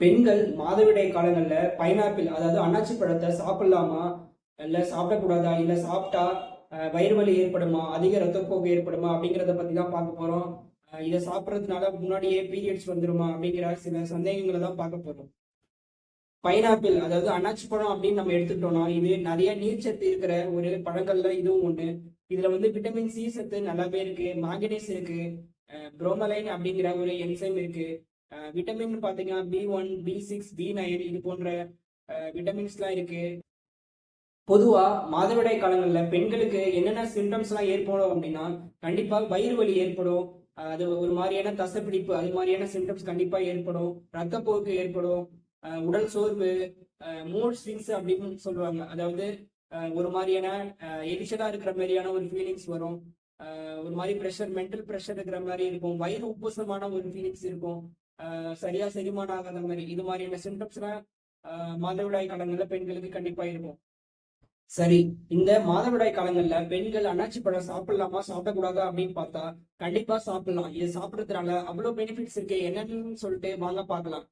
பெண்கள் மாதவிடை காலங்களில் பைனாப்பிள் அதாவது அன்னாச்சி பழத்தை சாப்பிடலாமா? இல்லை சாப்பிடக்கூடாதா? இல்லை சாப்பிட்டா வயிறு வலி ஏற்படுமா? அதிக ரத்தப்போக்கு ஏற்படுமா? அப்படிங்கிறத பற்றி தான் பார்க்க போகிறோம் இதை சாப்பிட்றதுனால முன்னாடியே பீரியட்ஸ் வந்துருமா? அப்படிங்கிற சில சந்தேகங்களை தான் பார்க்க போகிறோம் பைனாப்பிள் அதாவது அன்னாச்சி பழம் அப்படின்னு நம்ம எடுத்துக்கிட்டோம்னா இது நிறைய நீர்ச்சத்து இருக்கிற ஒரு பழங்கள்ல இதுவும் ஒன்று இதுல வந்து விட்டமின் சி சத்து நல்லாவே இருக்கு மாங்கனீஸ் இருக்கு புரோமலைன் அப்படிங்கிற ஒரு என்சைம் இருக்கு. விட்டமின் பார்த்தீங்கன்னா B one B six B nine இது போன்ற விட்டமின்ஸ்லாம் இருக்கு. பொதுவாக மாதவிடாய் காலங்களில் பெண்களுக்கு என்னென்ன சிம்டம்ஸ்லாம் ஏற்படும் அப்படின்னா கண்டிப்பாக வயிறு வலி ஏற்படும். அது ஒரு மாதிரியான தசைப்பிடிப்பு அது மாதிரியான சிம்டம்ஸ் கண்டிப்பாக ஏற்படும். ரத்தப்போக்கு ஏற்படும். உடல் சோர்வு மூட் ஸ்விங்ஸ் அப்படின்னு சொல்லுவாங்க. அதாவது ஒரு மாதிரியான எரிச்சலாக இருக்கிற மாதிரியான ஒரு ஃபீலிங்ஸ் வரும். ஒரு மாதிரி ப்ரெஷர் மென்டல் ப்ரெஷர் இருக்கிற மாதிரி இருக்கும். வயிறு உப்புசமான ஒரு ஃபீலிங்ஸ் இருக்கும். சரியா செரிமானம் ஆகாத மாதிரி இது மாதிரியான சிம்டம்ஸ்லாம் மாதவிடாய் காலங்கள்ல பெண்களுக்கு கண்டிப்பா இருக்கும். சரி இந்த மாதவிடாய் காலங்கள்ல பெண்கள் அன்னாச்சி பழம் சாப்பிடலாமா சாப்பிடக்கூடாதா அப்படின்னு பார்த்தா கண்டிப்பா சாப்பிடலாம். இது சாப்பிடறதுனால அவ்வளவு பெனிஃபிட்ஸ் இருக்கு என்னன்னு சொல்லிட்டு வாங்க பார்க்கலாம்.